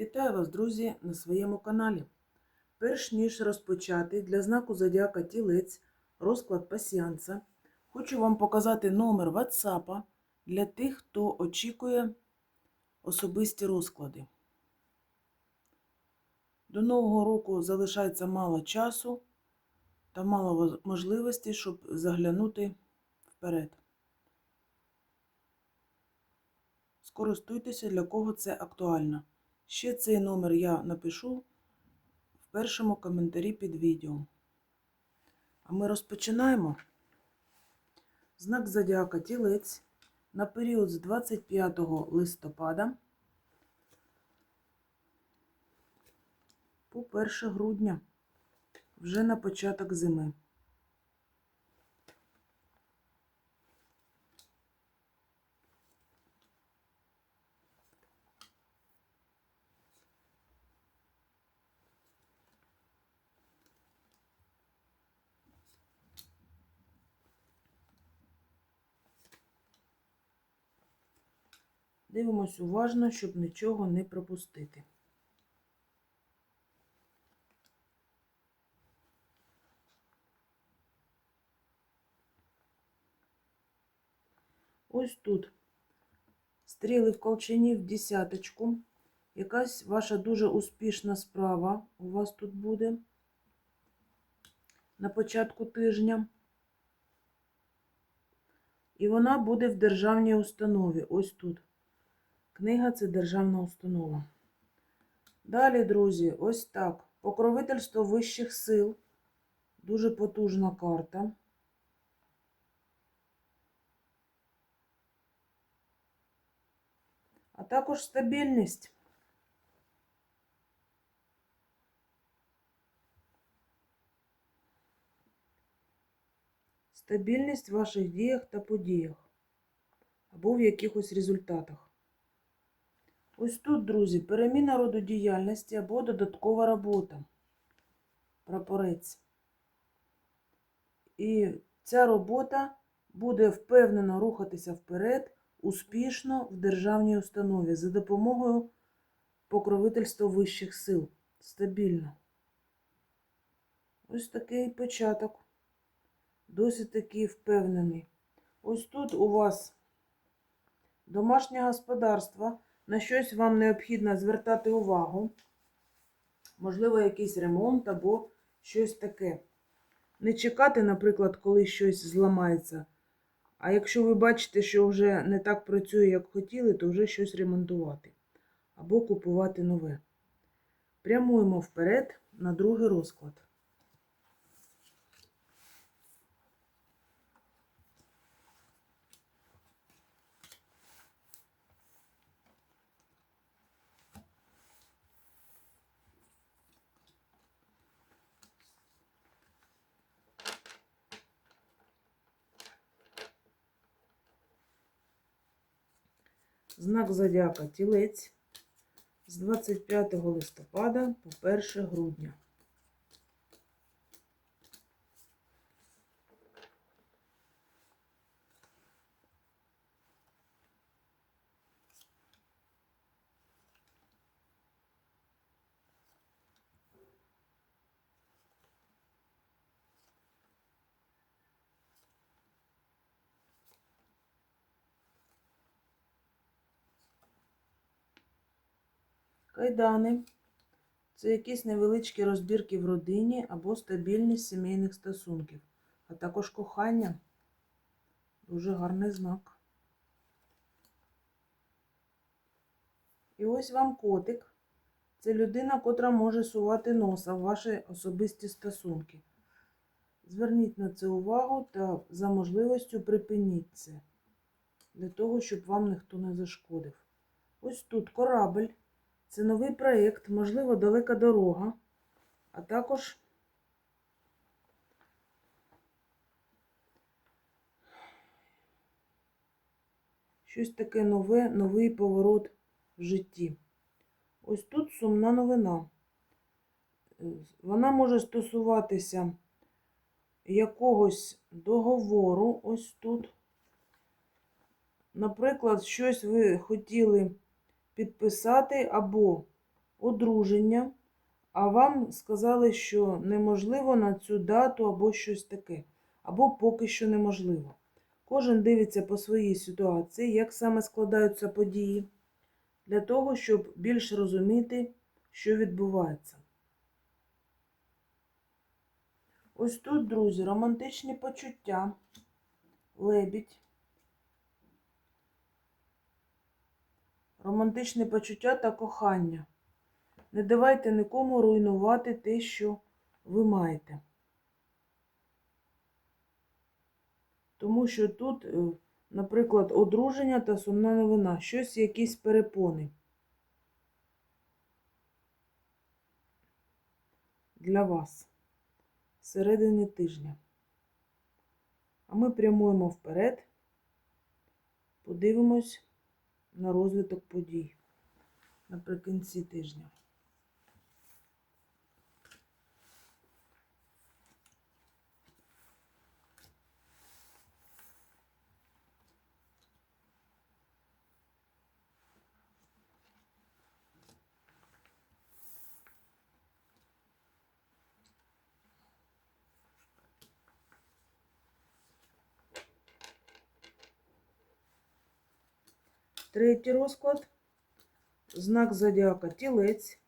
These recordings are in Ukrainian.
Вітаю вас, друзі, на своєму каналі. Перш ніж розпочати для знаку Зодіака Тілець розклад пасіанса, хочу вам показати номер WhatsApp для тих, хто очікує особисті розклади. До Нового року залишається мало часу та мало можливостей, щоб заглянути вперед. Скористуйтеся, для кого це актуально. Ще цей номер я напишу в першому коментарі під відео. А ми розпочинаємо. Знак Зодіака Тілець на період з 25 листопада по 1 грудня, вже на початок зими. Дивимось уважно, щоб нічого не пропустити. Ось тут стріли в колчані в десяточку. Якась ваша дуже успішна справа у вас тут буде на початку тижня. І вона буде в державній установі. Ось тут. Книга це державна установа. Далі, друзі, ось так. Покровительство вищих сил. Дуже потужна карта. А також стабільність. Стабільність в ваших діях та подіях. Або в якихось результатах. Ось тут, друзі, переміна роду діяльності або додаткова робота. Прапорець. І ця робота буде впевнено рухатися вперед успішно в державній установі за допомогою покровительства вищих сил. Стабільно. Ось такий початок. Досить такий впевнений. Ось тут у вас домашнє господарство. На щось вам необхідно звертати увагу. Можливо, якийсь ремонт або щось таке. Не чекати, наприклад, коли щось зламається. А якщо ви бачите, що вже не так працює, як хотіли, то вже щось ремонтувати. Або купувати нове. Прямуємо вперед на другий розклад. Знак зодіака Тілець з 25 листопада по 1 грудня. Кайдани це якісь невеличкі розбірки в родині або стабільність сімейних стосунків, а також кохання. Дуже гарний знак. І ось вам котик. Це людина, котра може сувати носа в ваші особисті стосунки. Зверніть на це увагу та за можливістю припиніть це, для того, щоб вам ніхто не зашкодив. Ось тут корабль. Це новий проєкт, можливо, далека дорога, а також щось таке нове, новий поворот в житті. Ось тут сумна новина. Вона може стосуватися якогось договору, ось тут. Наприклад, щось ви хотіли підписати або одруження, а вам сказали, що неможливо на цю дату або щось таке, або поки що неможливо. Кожен дивиться по своїй ситуації, як саме складаються події, для того, щоб більш розуміти, що відбувається. Ось тут, друзі, романтичні почуття, лебідь. Романтичні почуття та кохання. Не давайте нікому руйнувати те, що ви маєте. Тому що тут, е, наприклад, одруження та сумна новина, щось, якісь перепони. Для вас всередині тижня. А ми прямуємо вперед, подивимось на розвиток подій наприкінці тижня. Третій розклад. Знак зодіака Тілець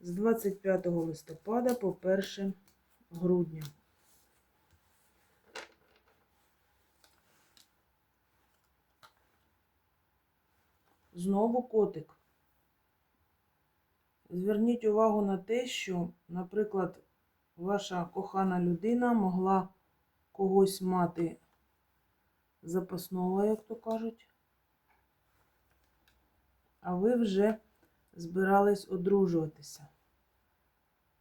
з 25 листопада по 1 грудня. Знову котик. Зверніть увагу на те, що, наприклад, ваша кохана людина могла когось мати запасного, як то кажуть а ви вже збирались одружуватися.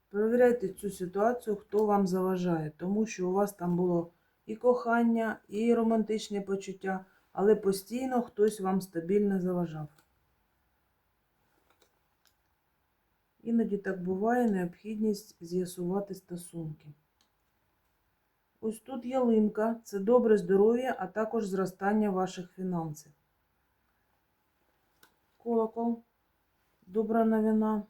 Перевіряйте цю ситуацію, хто вам заважає, тому що у вас там було і кохання, і романтичне почуття, але постійно хтось вам стабільно заважав. Іноді так буває необхідність з'ясувати стосунки. Ось тут ялинка це добре здоров'я, а також зростання ваших фінансів колокол. Добра новина.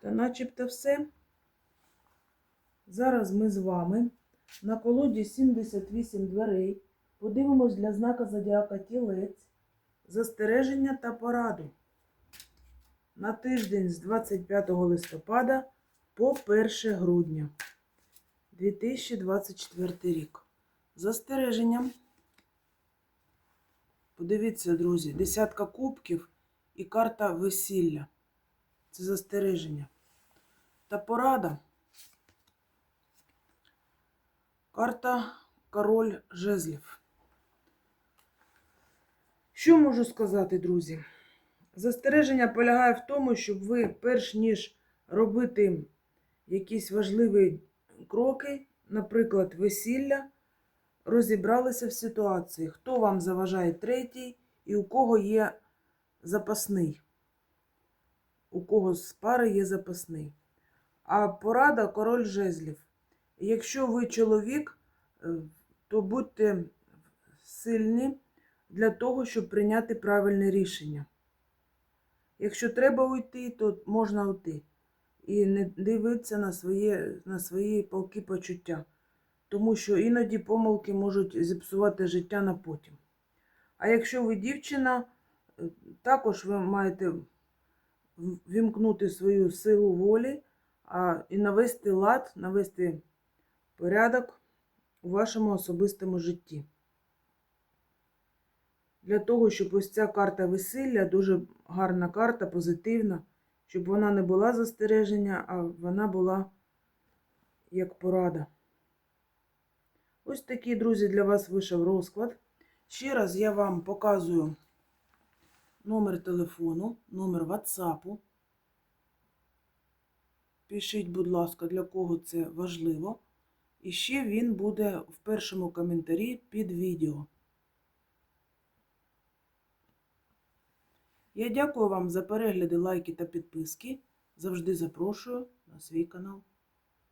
Та начебто все. Зараз ми з вами на колоді 78 дверей подивимось для знака Зодіака Тілець, застереження та пораду на тиждень з 25 листопада по 1 грудня 2024 рік. Застереження. Подивіться, друзі, десятка кубків і карта весілля. Це застереження. Та порада. Карта король жезлів. Що можу сказати, друзі? Застереження полягає в тому, щоб ви, перш ніж робити якісь важливі кроки, наприклад, весілля, розібралися в ситуації, хто вам заважає третій і у кого є запасний. У кого з пари є запасний. А порада король жезлів. Якщо ви чоловік, е, то будьте сильні для того, щоб прийняти правильне рішення. Якщо треба уйти, то можна уйти і не дивитися на свої, на свої палки почуття, тому що іноді помилки можуть зіпсувати життя на потім. А якщо ви дівчина, е, також ви маєте вімкнути свою силу волі а, і навести лад, навести порядок у вашому особистому житті. Для того, щоб ось ця карта весілля, дуже гарна карта, позитивна щоб вона не була застереження, а вона була як порада. Ось такий, друзі, для вас вийшов розклад. Ще раз я вам показую номер телефону, номер WhatsApp. Пишіть, будь ласка, для кого це важливо. І ще він буде в першому коментарі під відео. Я дякую вам за перегляди, лайки та підписки. Завжди запрошую на свій канал.